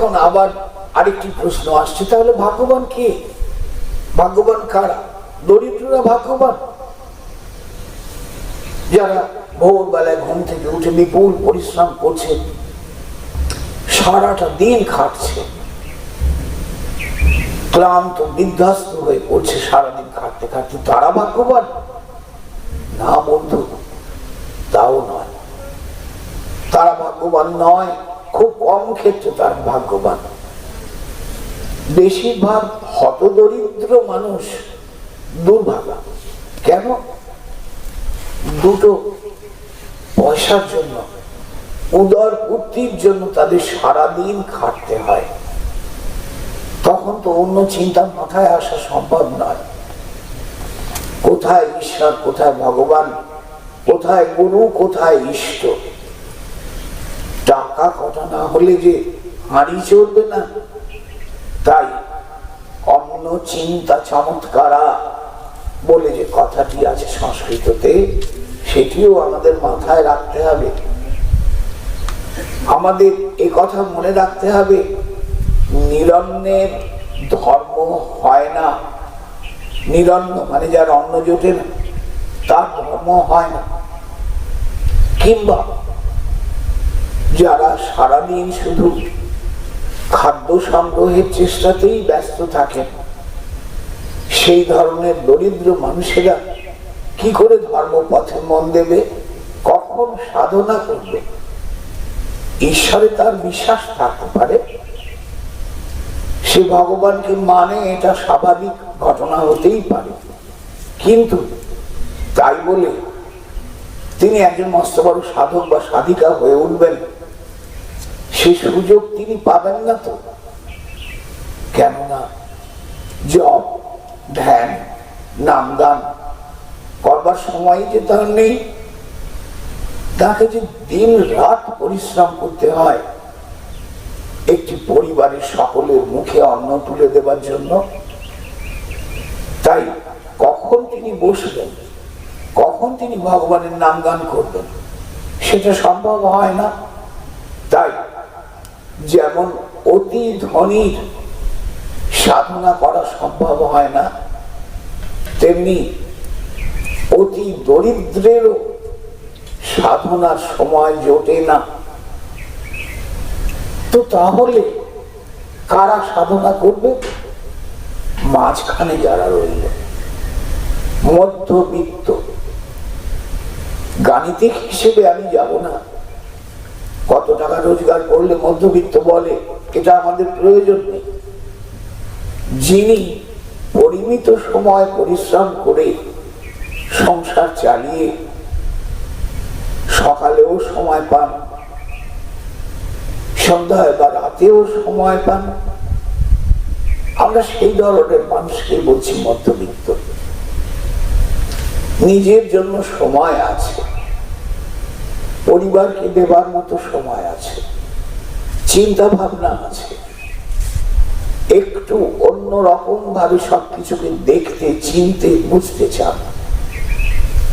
এখন আবার আরেকটি প্রশ্ন আসছে, তাহলে ভাগ্যবান কে? ভাগ্যবান কারা? দরিদ্ররা ভাগ্যবান? যারা ভোরবেলায় ঘুম থেকে উঠে বিপুল পরিশ্রম করছে, সারাটা দিন খাটছে, ক্লান্ত, বিধ্বস্ত হয়ে পড়ছে সারাদিন খাটতে খাটতে, তারা ভাগ্যবান? না বন্ধু, তাও নয়। তারা ভাগ্যবান নয়। খুব কম ক্ষেত্রে তার ভাগ্যবান। বেশিরভাগ হতদরিদ্র মানুষ দুর্ভাগা। কেন? দুটো পয়সার জন্য, উদর পূর্তির জন্য তাদের সারাদিন খাটতে হয়। তখন তো অন্য চিন্তা মাথায় আসা সম্ভব নয়। কোথায় ঈশ্বর, কোথায় ভগবান, কোথায় গুরু, কোথায় ইষ্ট? টাকা কটা না হলে যে হাঁড়ি চলবে না। তাই অন্য চিন্তা চমৎকারা বলে যে কথাটি আছে সংস্কৃততে, সেটিও আমাদের মাথায় রাখতে হবে। আমাদের এ কথা মনে রাখতে হবে নিরন্নের ধর্ম হয় না। নিরন্ন মানে যার অন্ন জোটে না তার ধর্ম হয় না। কিংবা যারা সারাদিন শুধু খাদ্য সংগ্রহের চেষ্টাতেই ব্যস্ত থাকেন, সেই ধরনের দরিদ্র মানুষেরা কি করে ধর্ম পথে মন দেবে? কখন সাধনা করবে? ঈশ্বরে তার বিশ্বাস থাকতে পারে? সে ভগবানকে মানে এটা স্বাভাবিক ঘটনা হতেই পারে। কিন্তু তাই বলে তিনি একজন মস্ত বড় সাধক বা সাধিকা হয়ে উঠবেন। সে সুযোগ তিনি পাবেন না তো। কেননা জপ, ধ্যান নামদান করবার সময় যে তার নেই, তাকে যে দিন রাত পরিশ্রম করতে হয়, একটি পরিবারের সকলের মুখে অন্ন তুলে দেবার জন্য, তাই কখন তিনি বসবেন, কখন তিনি ভগবানের নাম গান করবেন, সেটা সম্ভব হয় না। তাই যেমন অতি ধনীর সাধনা করা সম্ভব হয় না, তেমনি অতি দরিদ্রেরও সাধনার সময় জোটে না। তো তাহলে কারা সাধনা করবে? মাঝখানে যারা রইল। মধ্যবিত্ত। গাণিতিক হিসেবে আমি যাব না। কত টাকা রোজগার করলে মধ্যবিত্ত বলে? এটা আমাদের প্রয়োজন নেই। যিনি পরিমিত সময় পরিশ্রম করে সংসার চালিয়ে সকালেও সময় পান, সন্ধ্যায় বা রাতেও সময় পান, আমরা সেই ধরনের মানুষকে বলছি মধ্যবিত্ত। নিজের জন্য সময় আছে। পরিবারকে দেবার মতো সময় আছে চিন্তা ভাবনা আছে। একটু অন্য রকম ভাবে সবকিছুকে দেখতে, চিনতে, বুঝতে চান।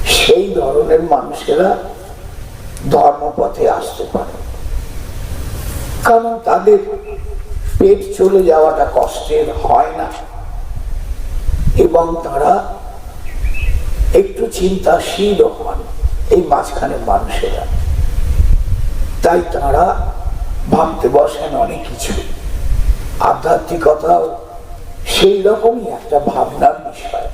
সেই ধরনের মানুষেরা ধর্মপথে আসতে পারে। কারণ তাদের পেট চলে যাওয়াটা কষ্টের, হয় না। এবং তারা একটু চিন্তাশীল হন, এই মাঝখানে মানুষেরা। তাই তারা ভাবতে বসেন অনেক কিছু। আধ্যাত্মিকতাও সেই রকমই একটা ভাবনার বিষয়।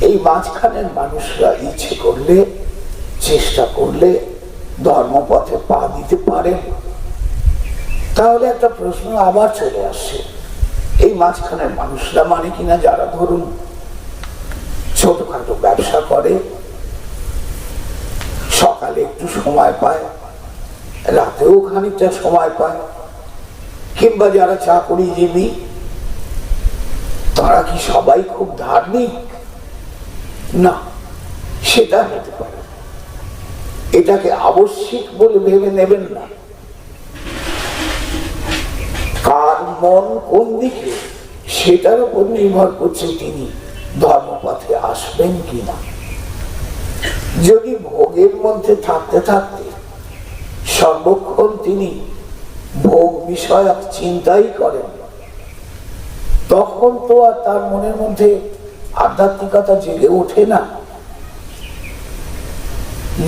এই মাঝখানের মানুষরা ইচ্ছে করলে, চেষ্টা করলে ধর্মপথে পা দিতে পারেন। তাহলে একটা প্রশ্ন আবার চলে আসছে। এই মাঝখানের মানুষরা মানে কিনা? যারা ধরুন ছোটখাটো ব্যবসা করে, সকালে একটু সময় পায় রাতেও খানিকটা সময় পায়। কিংবা যারা চাকরিজীবী, তারা কি সবাই খুব ধার্মিক? না, সেটা হতে পারে। এটাকে আবশ্যিক বলে ভেবে নেবেন না। কার মন কোন দিকে, সেটার উপর নির্ভর করছে তিনি ধর্মপথে আসবেন কিনা। যদি ভোগের মধ্যে থাকতে থাকতে সর্বক্ষণ তিনি ভোগ বিষয়ক চিন্তাই করেন। তখন তো আর তার মনের মধ্যে আধ্যাত্মিকতা জেগে ওঠে না।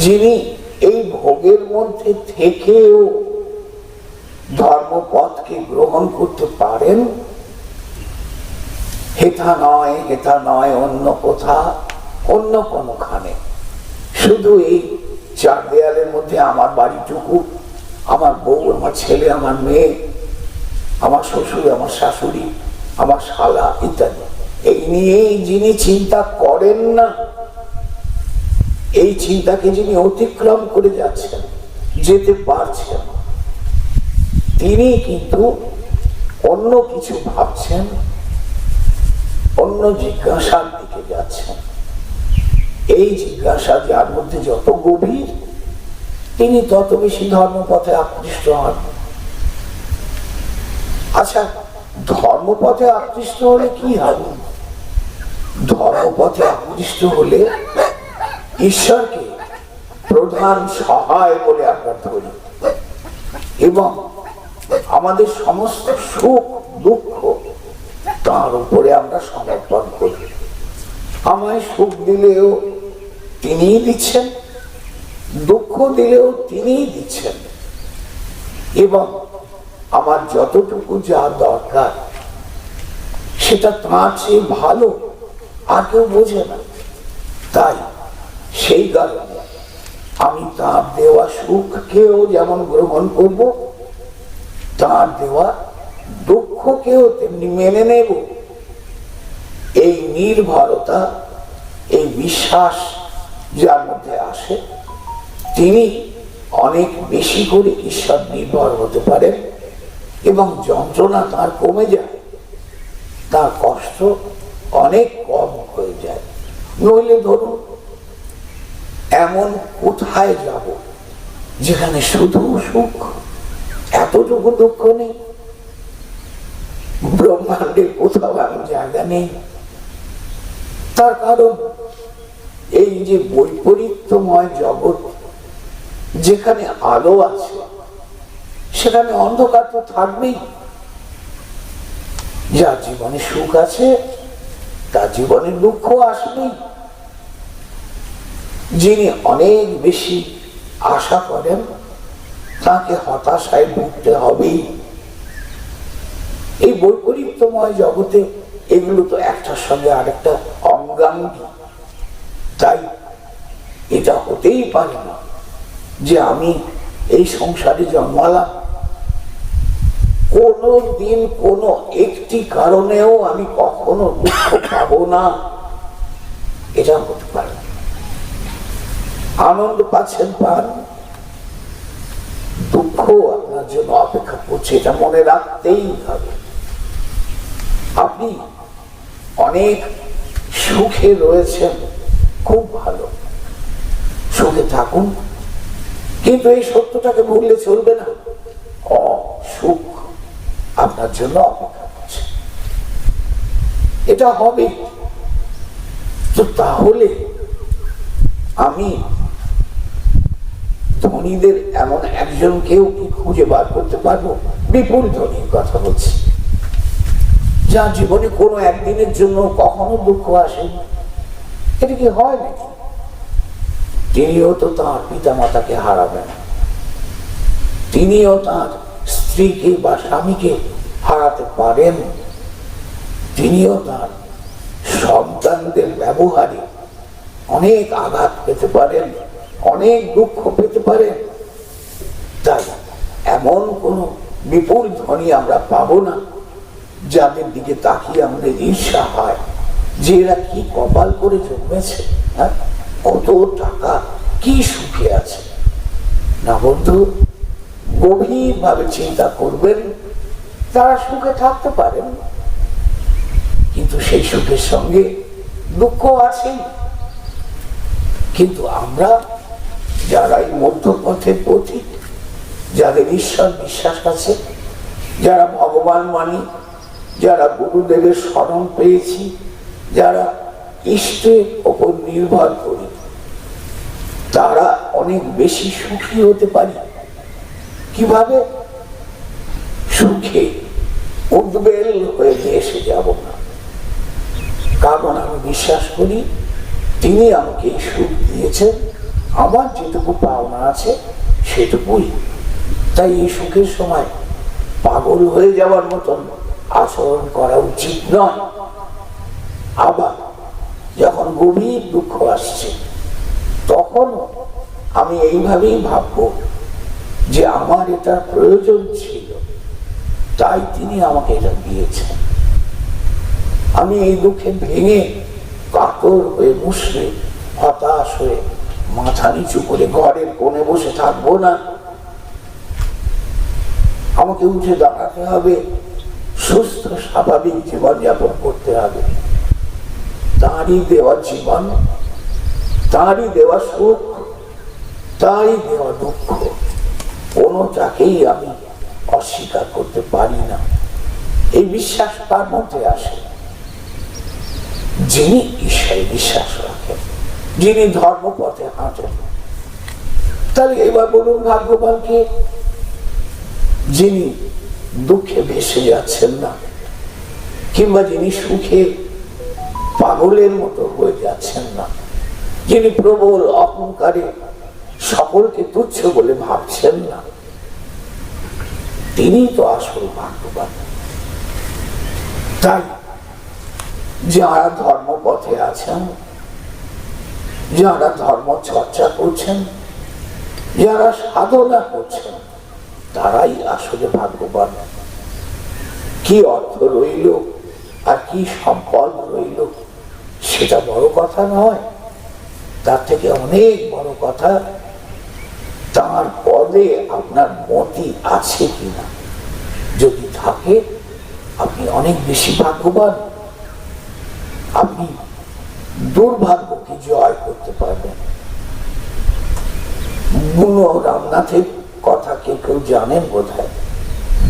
যিনি এই ভোগের মধ্যে থেকেও ধর্মপথকে গ্রহণ করতে পারেন, হেথা নয় হেথা নয়, অন্য কোথা, অন্য কোনখানে। শুধু এই চার দেয়ালের মধ্যে আমার বাড়িটুকু, আমার বউ, আমার ছেলে, আমার মেয়ে, আমার শ্বশুর, আমার শাশুড়ি, আমার শালা ইত্যাদি। এই নিয়েই যিনি চিন্তা করেন না, এই চিন্তাকে যিনি অতিক্রম করে যাচ্ছেন, যেতে পারছেন তিনি কিন্তু অন্য কিছু ভাবছেন, অন্য জিজ্ঞাসার দিকে যাচ্ছেন। এই জিজ্ঞাসা যার মধ্যে যত গভীর, তিনি তত বেশি ধর্মপথে আকৃষ্ট হন। আচ্ছা ধর্মপথে আকৃষ্ট হলে কি হবে ধর্মপথে আকৃষ্ট হলে ঈশ্বরকে প্রধান সহায় বলে আমরা ধরি। এবং আমাদের সমস্ত সুখ, দুঃখ তার উপরে আমরা সমর্পণ করি। আমায় সুখ দিলেও তিনিই দিচ্ছেন। দুঃখ দিলেও তিনিই দিচ্ছেন। এবং আমার যতটুকু যা দরকার, সেটা তাঁর চেয়ে ভালো। আর কেউ বোঝে না। তাই সেই কারণে আমি তার দেওয়া সুখকেও যেমন গ্রহণ করব, তার দেওয়া দুঃখকেও তেমনি মেনে নেব। এই নির্ভরতা, এই বিশ্বাস যার মধ্যে আসে, তিনি অনেক বেশি করে ঈশ্বর নির্ভর হতে পারেন এবং যন্ত্রণা তার কমে যায়, তার কষ্ট অনেক কম হয়ে যায়। নইলে ধরুন, এমন কোথায় যাব যেখানে শুধু সুখ, এতটুকু দুঃখ নেই? ব্রহ্মাণ্ডের কোথাও এমন জায়গা নেই। তার কারণ এই যে বৈপরীত্যময় জগৎ যেখানে আলো আছে, সেখানে অন্ধকার তো থাকবেই। যার জীবনে সুখ আছে, তার জীবনে দুঃখ আসবেই। যিনি অনেক বেশি আশা করেন, তাকে হতাশায় ভুগতে হবেই। এই বৈপরীত্যময় জগতে এগুলো তো একটার সঙ্গে আরেকটা অঙ্গাঙ্গী। এটা হতেই পারে না যে আমি এই সংসারে জন্মালাম। কোনো দিন কোনো একটি কারণেও আমি কখনো দুঃখ পাব না। এটা হতে পারে আনন্দ পাচ্ছেন, পান। দুঃখ আপনার জন্য অপেক্ষা করছে, এটা মনে রাখতেই হবে। আপনি অনেক সুখে রয়েছেন, খুব ভালো। সুখে থাকুন। কিন্তু এই সত্যটাকে ভুললে চলবে না। অসুখ আপনার জন্য অপেক্ষা করছে। এটা হবে। তো তাহলে আমি ধনীদের এমন একজনকেও কি খুঁজে বার করতে পারব? বিপুল ধনীর কথা বলছি। যা জীবনে কোনো একদিনের জন্য কখনো দুঃখ আসেনি এটা কি হয় নাকি? তিনিও তো তাঁর পিতা মাতাকে হারাবেন। তিনিও তাঁর স্ত্রীকে বা স্বামীকে হারাতে পারেন। তিনিও তাঁর সন্তানদের ব্যবহারে অনেক আঘাত পেতে পারেন, অনেক দুঃখ পেতে পারেন। তাই এমন কোন বিপুল ধ্বনি আমরা পাব না, যাদের দিকে তাকিয়ে আমাদের ঈর্ষা হয় যে এরা কি কপাল করে জন্মেছে হ্যাঁ? কত টাকা? কি সুখে আছে? না বন্ধু গভীর ভাবে চিন্তা করবেন, তারা সুখে থাকতে পারেন। কিন্তু সেই সুখের সঙ্গে দুঃখ আছেই। কিন্তু আমরা যারা এই মধ্যপথের পথিক, যাদের ঈশ্বর বিশ্বাস আছে, যারা ভগবান মানি, যারা গুরুদেবের স্মরণ পেয়েছি, যারা ইষ্টের ওপর নির্ভর করি তারা অনেক বেশি সুখী হতে পারে। কীভাবে? সুখে উদ্বেল হয়ে এসে যাব না। কারণ আমি বিশ্বাস করি, তিনি আমাকে এই সুখ দিয়েছেন। আমার যেটুকু পাওনা আছে, সেটুকুই। তাই এই সুখের সময় পাগল হয়ে যাওয়ার মতন আচরণ করা উচিত নয়। আবার যখন গভীর দুঃখ আসছে তখন আমি এইভাবেই ভাববো যে আমার এটা প্রয়োজন ছিল। তাই তিনি আমাকে এটা দিয়েছেন। আমি এই দুঃখে ভেঙে কাতর হয়ে মুসলে হতাশ হয়ে মাথা নিচু করে ঘরের কোণে বসে থাকব না। আমাকে উঠে দাঁড়াতে হবে, সুস্থ, স্বাভাবিক জীবনযাপন করতে হবে। তারই দেওয়া জীবন তাঁরই দেওয়া সুখ, তারই দেওয়া দুঃখ কোনোটাকেই আমি অস্বীকার করতে পারি না। এই বিশ্বাস তার মধ্যে আসে। যিনি ঈশ্বরে বিশ্বাস রাখেন, যিনি ধর্মপথে হাঁটেন। তাহলে এবার বলুন ভাগ্যবানকে, যিনি দুঃখে ভেসে যাচ্ছেন না, কিংবা যিনি সুখে পাগলের মতো হয়ে যাচ্ছেন না। যিনি প্রবল অহংকারে, সকলকে তুচ্ছ বলে ভাবছেন না। তিনি তো আসল ভাগ্যবান। তাই যারা ধর্মপথে আছেন, যারা ধর্ম চর্চা করছেন, যারা সাধনা করছেন, তারাই আসলে ভাগ্যবান। কি অর্থ রইল আর কি সম্পদ রইল, সেটা বড় কথা নয়। তার থেকে অনেক বড় কথা, তার পদে আপনার মতি আছে কিনা? যদি থাকে, আপনি অনেক বেশি ভাগ্যবান। আপনি দুর্ভাগ্যকে জয় করতে পারবেন। বুনো রামনাথের কথা কেউ কেউ জানেন বোধ হয়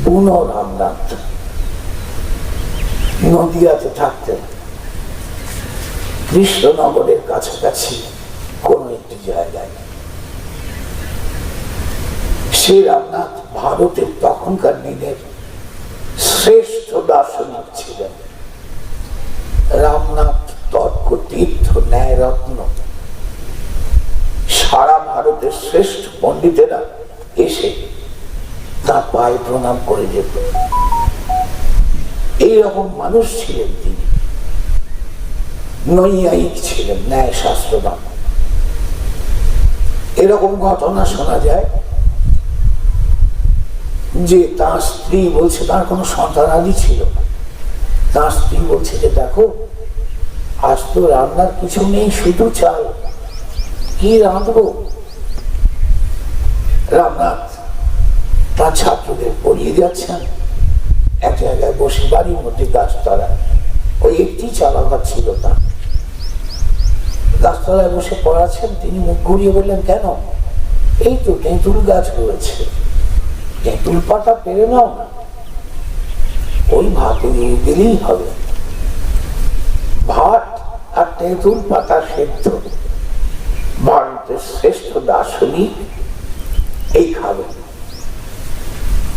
বুনো রামনাথ। নদিয়াতে থাকতেন। কৃষ্ণনগরের কাছাকাছি। জায়গায় সে রামনাথ ভারতের তখনকার শ্রেষ্ঠ দার্শনিক ছিলেন। রামনাথ তর্ক, তীর্থ ন্যায় রত্ন সারা ভারতের শ্রেষ্ঠ এসে তার পায়ে প্রণাম করে যেত। এইরকম মানুষ ছিলেন তিনি। নৈয়ায়িক ছিলেন ন্যায় শাস্ত্রবান এরকম ঘটনা শোনা যায় যে তার স্ত্রী বলছে, তার কোনো সন্তান আদি ছিল তার স্ত্রী বলছে যে, দেখো, আজ তো রান্নার কিছু নেই, শুধু চাল। কি রাঁধবো? রামনাথ তার ছাত্রদের পড়িয়ে যাচ্ছেন। এক জায়গায় বসে বাড়ির মধ্যে গাছতলায়। ওই একটি চালাঘর ছিল তার। গাছতলায় বসে পড়াচ্ছেন, তিনি মুখ ঘুরিয়ে বললেন, কেন? এই তো তেঁতুল গাছ রয়েছে। তেঁতুল পাতা পেরে নাও না। ওই ভাতে দিলেই হবে। ভাত আর তেঁতুল পাতা সেদ্ধ। ভারতের শ্রেষ্ঠ দার্শনিক এই খাবে।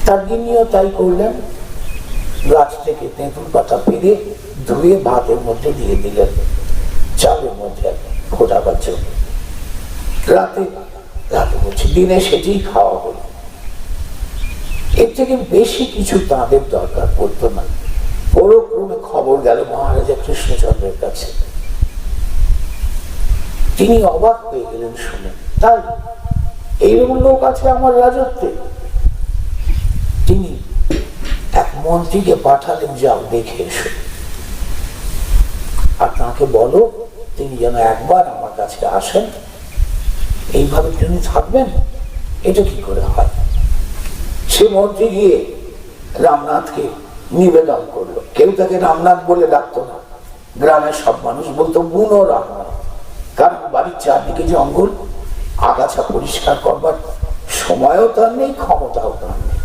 তার গিনিও তাই করলেন। গাছ থেকে তেঁতুল পাতা পেরে ধুয়ে ভাতের মধ্যে দিয়ে দিলেন। চালের মধ্যে ফোটাবার জন্য রাতে রাতে বলছি, দিনে সেটি খাওয়া হলো। এর থেকে বেশি কিছু তাদের দরকার পড়তো না। পরক্রমে খবর গেল মহারাজা কৃষ্ণচন্দ্রের কাছে। তিনি অবাক হয়ে গেলেন শুনে। তাই, এইরকম লোক আছে আমার রাজত্বে। তিনি এক মন্ত্রীকে পাঠালেন, যাও, দেখে এসো। আর বলো, তিনি যেন একবার আমার কাছে আসেন। এইভাবে তিনি থাকবেন? এটা কি করে হয়? সে মন্ত্রী গিয়ে রামনাথকে নিবেদন করল। কেউ তাকে রামনাথ বলে ডাকতো না। গ্রামের সব মানুষ বলতো, বুনো রামনাথ। কারণ বাড়ির চারদিকে জঙ্গল আগাছা পরিষ্কার করবার সময়ও তার নেই, ক্ষমতাও তার নেই।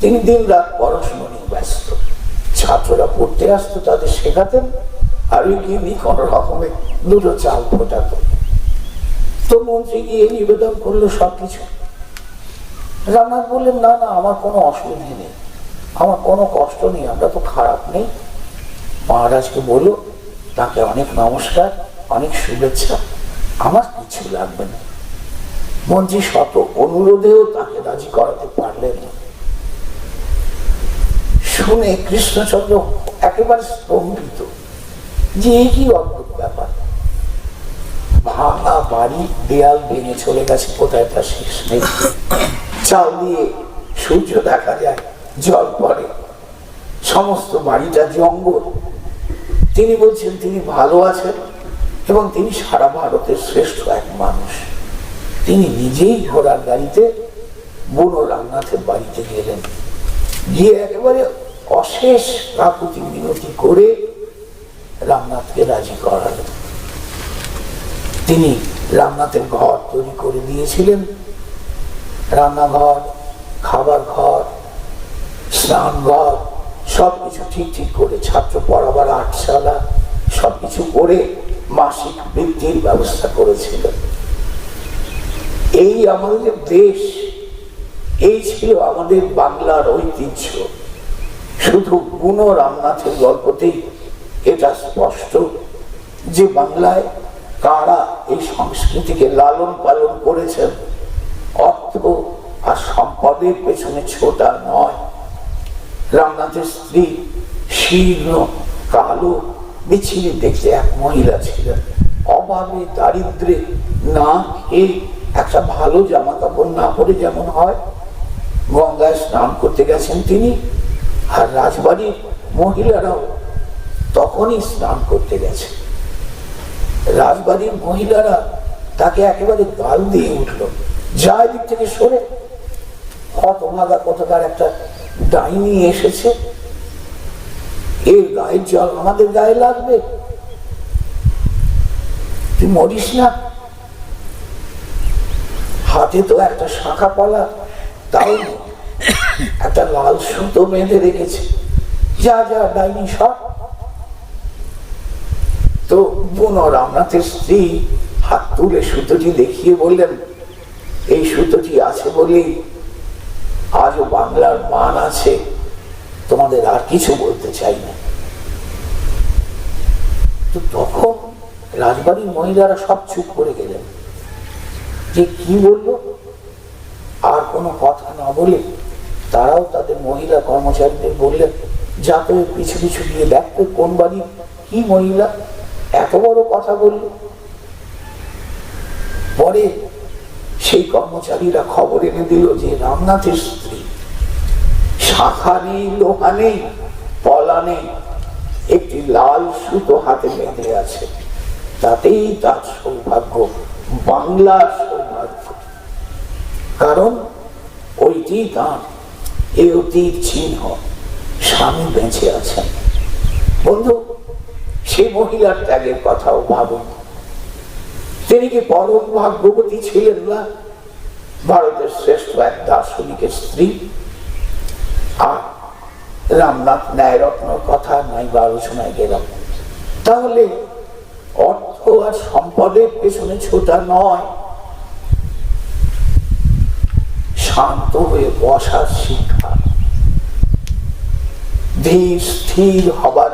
তিনি দিন রাত পড়াশুনো নিয়ে ব্যস্ত। ছাত্ররা পড়তে আসতো, তাদের শেখাতেন। ওই গিয়ে কোন রকমে দুটো চাল ফোটাতো তো মন্ত্রী গিয়ে নিবেদন করল সবকিছু। রামনাথ বললেন, না না, আমার কোনো অসুবিধে নেই। আমার কোনো কষ্ট নেই, আমরা তো খারাপ নেই। মহারাজকে বলো তাকে অনেক নমস্কার, অনেক শুভেচ্ছা। আমার কিছু লাগবে না। মন্ত্রী শত অনুরোধেও তাকে রাজি করাতে পারলেন না। শুনে কৃষ্ণচন্দ্র একেবারে স্তম্ভিত। যে কি অদ্ভুত ব্যাপার। ভাঙা বাড়ি, দেয়াল ভেঙে চলে গেছে, কোথায় তার শেষ নেই। চাল দিয়ে সূর্য দেখা যায়, জল পড়ে। সমস্ত বাড়িটা জঙ্গল। তিনি বলছেন, তিনি ভালো আছেন এবং তিনি সারা ভারতের শ্রেষ্ঠ এক মানুষ। তিনি নিজেই ঘোড়ার গাড়িতে বুনো রামনাথের বাড়িতে গেলেন। গিয়ে একেবারে অশেষ কাকুতি মিনতি করে রামনাথকে রাজি করালেন তিনি রামনাথের ঘর তৈরি করে দিয়েছিলেন। রান্নাঘর খাবার ঘর স্নান ঘর সবকিছু ঠিক ঠিক করে ছাত্র পড়াবার আটশালা, সবকিছু করে মাসিক বৃত্তির ব্যবস্থা করেছিলেন এই আমাদের দেশ, এই ছিল আমাদের বাংলার ঐতিহ্য। শুধু গুণ রামনাথের গল্পতেই এটা স্পষ্ট যে বাংলায় কারা এই সংস্কৃতিকে লালন পালন করেছেন? অর্থ আর সম্পদের পেছনে ছোটা নয়। রামনাথের স্ত্রী শীর্ণ, কালো বিছিয়ে দেখতে এক মহিলা ছিলেন। অভাবে, দারিদ্রে না খেয়ে একটা ভালো জামা কাপড় না পরে যেমন হয়, গঙ্গায় স্নান করতে গেছেন তিনি। আর রাজবাড়ির মহিলারাও তখনই স্নান করতে গেছে। রাজবাড়ির মহিলারা তাকে একেবারে গাল দিয়ে উঠল। যা দিক থেকে সরে ভাগা কোথাকার একটা ডাইনি এসেছে। এর গায়ের জল আমাদের গায়ে লাগবে। তুই মরিস না। হাতে তো একটা শাখা পালা, তাও একটা লাল সুতো বেঁধে রেখেছে। যা যা, ডাইনি, সব। তো বোন রামনাথের স্ত্রী হাত তুলে সুতোটি দেখিয়ে বললেন, এই সুতোটি আছে বলেই আজও বাংলার মান আছে। তোমাদের আর কিছু বলতে চাই না। তো তখন রাজবাড়ির মহিলারা সব চুপ করে গেলেন। যে কি বলল? আর কোনো কথা না বলে তারাও তাদের মহিলা কর্মচারীদের বললেন, যা তো পিছু পিছু গিয়ে দেখতে কোন বাড়ি কি মহিলা? এত বড় কথা বলল। পরে সেই কর্মচারীরা খবর এনে দিল যে রামনাথের স্ত্রী শাখা নেই, লোহা নেই পলা নেই, একটি লাল সুতো হাতে বেঁধে আছে। তাতেই তার সৌভাগ্য, বাংলার সৌভাগ্য। কারণ ওইটি তার এ অতীত চিহ্ন স্বামী বেঁচে আছেন। বন্ধু সেই মহিলার ত্যাগের কথাও ভাবুন তিনি কি পরম ভাগ্যবতী ছিলেন না? ভারতের শ্রেষ্ঠ এক দার্শনিকের স্ত্রী। আর রামনাথ ন্যায়রত্নর কথা নাই বা আলোচনায় গেলাম। তাহলে অর্থ আর সম্পদের পেছনে ছোটা নয়। শান্ত হয়ে বসার শিক্ষা। ধীর স্থির হবার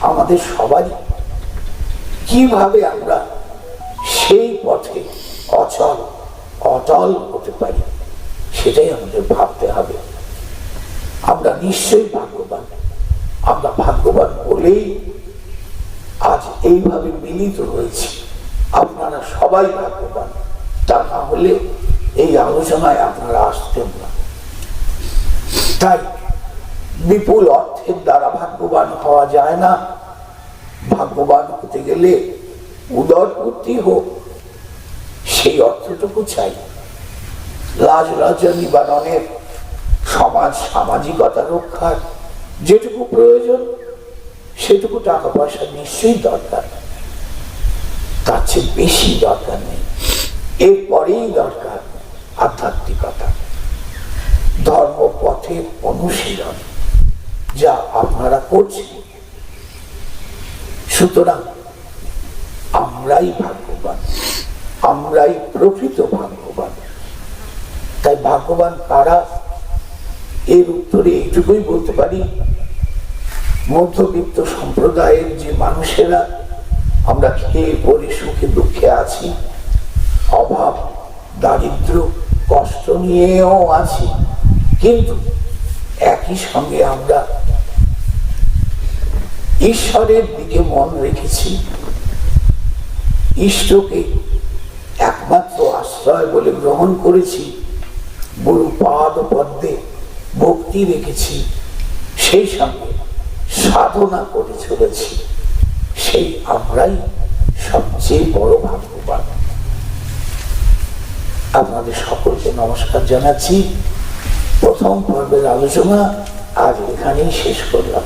আমাদের সবারই। কীভাবে আমরা সেই পথে অচল, অটল হতে পারি, সেটাই আমাদের ভাবতে হবে। আমরা নিশ্চয়ই ভাগ্যবান। আমরা ভাগ্যবান বলেই আজ এইভাবে মিলিত হয়েছি। আপনারা সবাই ভাগ্যবান। তা না হলে এই আলোচনায় আপনারা আসতেন না। তাই বিপুল অর্থের দ্বারা ভাগ্যবান হওয়া যায় না। ভাগ্যবান হতে গেলে উদর বুদ্ধি হোক, সেই অর্থটুকু চাই। লাজ লজ্জা নিবারণের সমাজ সামাজিকতা রক্ষার যেটুকু প্রয়োজন, সেটুকু টাকা পয়সা নিশ্চয়ই দরকার। তার চেয়ে বেশি দরকার নেই। এরপরেই দরকার আধ্যাত্মিকতা। ধর্ম পথের অনুশীলন। যা আপনারা করছেন। সুতরাং আমরাই ভাগ্যবান, আমরাই প্রকৃত ভাগ্যবান। তাই ভাগ্যবান কারা? এর উত্তরে এইটুকুই বলতে পারি, মধ্যবিত্ত সম্প্রদায়ের যে মানুষেরা, আমরা খেয়ে পরে সুখে দুঃখে আছি, অভাব দারিদ্র কষ্ট নিয়েও আছি, কিন্তু একই সঙ্গে আমরা ঈশ্বরের দিকে মন রেখেছি। ইষ্টকে একমাত্র আশ্রয় বলে গ্রহণ করেছি। গুরু পাদ পদ্মে ভক্তি রেখেছি। সেই সঙ্গে সাধনা করে চলেছি। সেই আমরাই সবচেয়ে বড় ভাগ্যবান। আপনাদের সকলকে নমস্কার জানাচ্ছি। প্রথম পর্বের আলোচনা আজ এখানেই শেষ করলাম।